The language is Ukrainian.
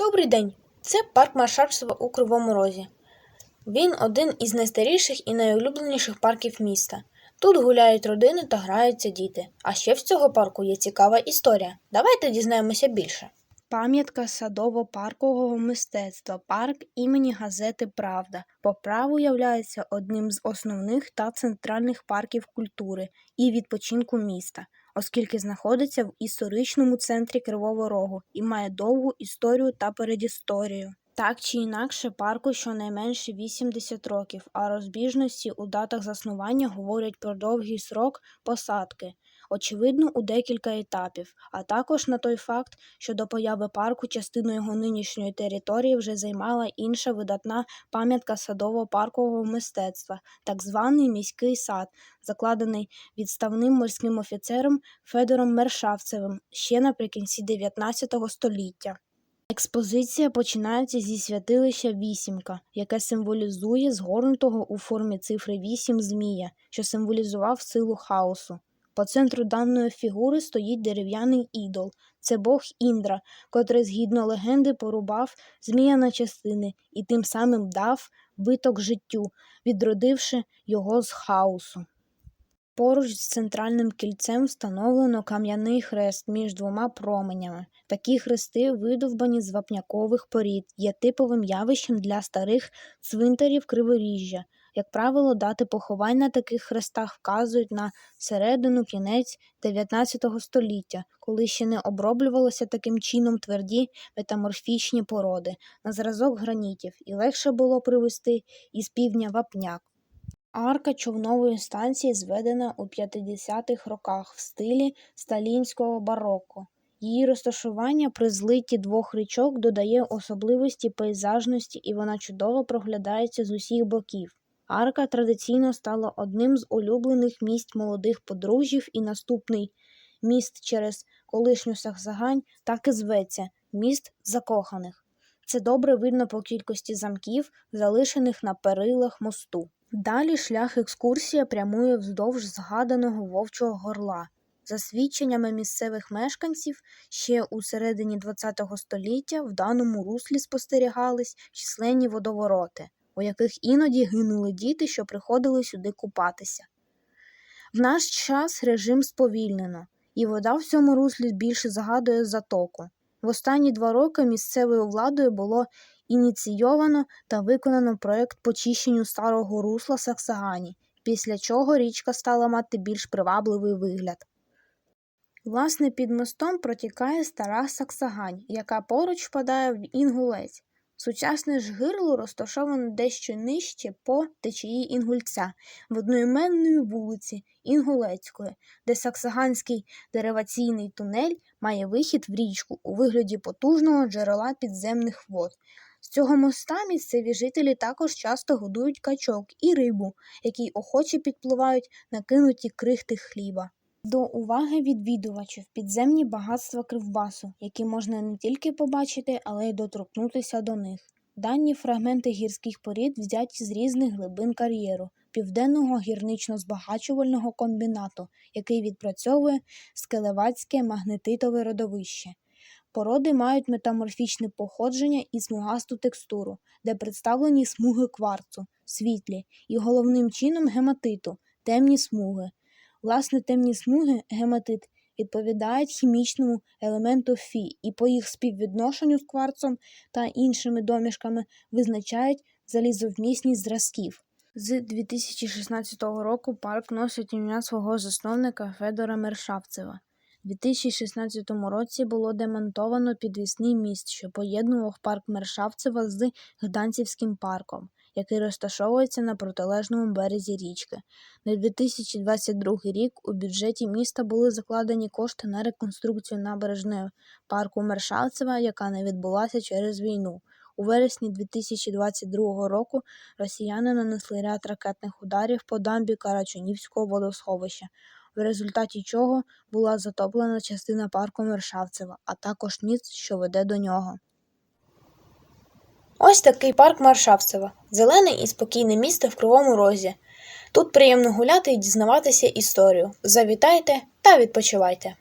Добрий день! Це парк Маршальцева у Кривому Розі. Він один із найстаріших і найулюбленіших парків міста. Тут гуляють родини та граються діти. А ще в цього парку є цікава історія. Давайте дізнаємося більше. Пам'ятка садово-паркового мистецтва, парк імені газети Правда по праву являється одним з основних та центральних парків культури і відпочинку міста, оскільки знаходиться в історичному центрі Кривого Рогу і має довгу історію та передісторію. Так чи інакше, парку щонайменше 80 років, а розбіжності у датах заснування говорять про довгий срок посадки, очевидно, у декілька етапів, а також на той факт, що до появи парку частину його нинішньої території вже займала інша видатна пам'ятка садово-паркового мистецтва, так званий міський сад, закладений відставним морським офіцером Федором Мершавцевим ще наприкінці 19 століття. Експозиція починається зі святилища Вісімка, яке символізує згорнутого у формі цифри 8 змія, що символізував силу хаосу. По центру даної фігури стоїть дерев'яний ідол. Це бог Індра, котрий, згідно легенди, порубав змія на частини і тим самим дав виток життю, відродивши його з хаосу. Поруч з центральним кільцем встановлено кам'яний хрест між двома променями. Такі хрести, видовбані з вапнякових порід, є типовим явищем для старих цвинтарів криворіжжя. Як правило, дати поховань на таких хрестах вказують на середину кінець 19 століття, коли ще не оброблювалися таким чином тверді метаморфічні породи на зразок гранітів, і легше було привезти із півдня вапняк. Арка човнової станції зведена у 50-х роках в стилі сталінського бароко. Її розташування при злитті двох річок додає особливості пейзажності і вона чудово проглядається з усіх боків. Арка традиційно стала одним з улюблених місць молодих подружжів і наступний міст через колишню Сахзагань так і зветься міст закоханих. Це добре видно по кількості замків, залишених на перилах мосту. Далі шлях екскурсія прямує вздовж згаданого вовчого горла. За свідченнями місцевих мешканців, ще у середині ХХ століття в даному руслі спостерігались численні водовороти, у яких іноді гинули діти, що приходили сюди купатися. В наш час режим сповільнено, і вода в цьому руслі більше загадує затоку. В останні два роки місцевою владою було ініційовано та виконано проект по чищенню старого русла Саксагані, після чого річка стала мати більш привабливий вигляд. Власне, під мостом протікає стара Саксагань, яка поруч впадає в Інгулець. Сучасне ж гирло розташоване дещо нижче по течії Інгульця, в одноіменної вулиці Інгулецької, де Саксаганський дериваційний тунель має вихід в річку у вигляді потужного джерела підземних вод. З цього моста місцеві жителі також часто годують качок і рибу, які охоче підпливають на кинуті крихти хліба. До уваги відвідувачів підземні багатства Кривбасу, які можна не тільки побачити, але й доторкнутися до них. Дані фрагменти гірських порід взяті з різних глибин кар'єру, південного гірнично-збагачувального комбінату, який відпрацьовує скелевацьке магнетитове родовище. Породи мають метаморфічне походження і смугасту текстуру, де представлені смуги кварцу, світлі і головним чином гематиту, темні смуги. Власне, темні смуги гематит відповідають хімічному елементу Фі і по їх співвідношенню з кварцом та іншими домішками визначають залізовмісність зразків. З 2016 року парк носить ім'я свого засновника Федора Мершавцева. У 2016 році було демонтовано підвісний міст, що поєднував парк Мершавцева з Гданцівським парком, який розташовується на протилежному березі річки. На 2022 рік у бюджеті міста були закладені кошти на реконструкцію набережної парку Мершавцева, яка не відбулася через війну. У вересні 2022 року росіяни нанесли ряд ракетних ударів по дамбі Карачунівського водосховища, в результаті чого була затоплена частина парку Мершавцева, а також міст, що веде до нього. Ось такий парк Маршавцева. Зелене і спокійне місто в Кривому Розі. Тут приємно гуляти і дізнаватися історію. Завітайте та відпочивайте!